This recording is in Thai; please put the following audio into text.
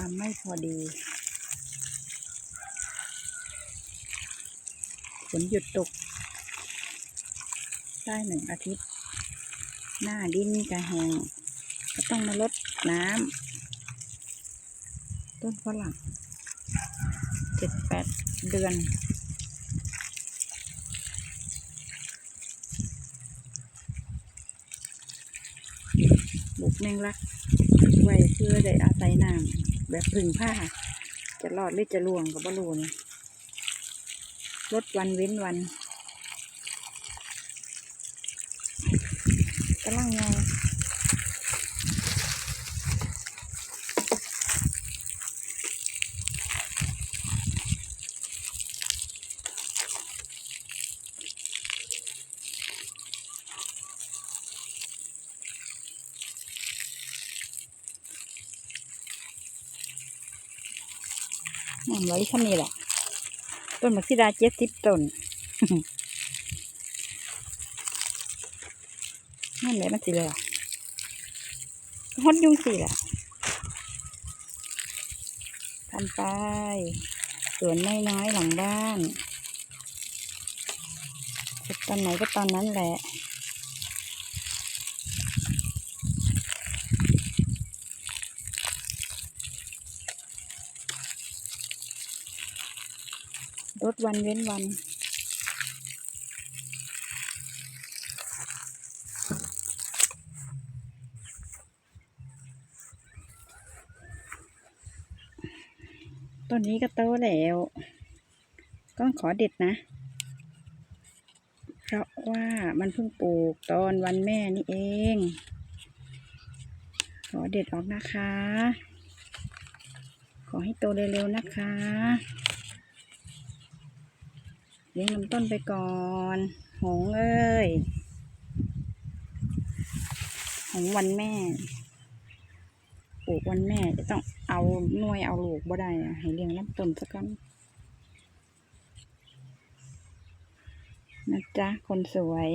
ความไม่พอดี ฝนหยุดตก ได้หนึ่งอาทิตย์ หน้าดินจะแห้งก็ต้องมาลดน้ำ ต้นฝรั่งเจ็ดแปดเดือนบุกแมงลัก ไว้เพื่อได้อาศัยน้ำ แบบพึ่งผ้า จะรอดหรือจะล่วงกับบรูนลดวันเว้นวันกำลังง อมันไว้เท่านี้แหละต้นมะขิดาเจ็ดสิบต้นนั่นแหละมันสิเลยฮอดยุงสิแหละทำไปสวนน้อยๆหลังบ้านตอนไหนก็ตอนนั้นแหละ ลดวันเว้นวัน ต้นนี้ก็โตแล้ว ก็ขอเด็ดนะ เพราะว่ามันเพิ่งปลูกตอนวันแม่นี่เอง ขอเด็ดออกนะคะ ขอให้โตเร็วๆนะคะ ลี้ยงลำต้นไปก่อน หงเอ้ย หงวันแม่ปลูกวันแม่จะต้องเอาหน่วยเอาลูกบ่ได้อะให้เลี้ยงลำต้นสักก่อนนะจ๊ะ คนสวย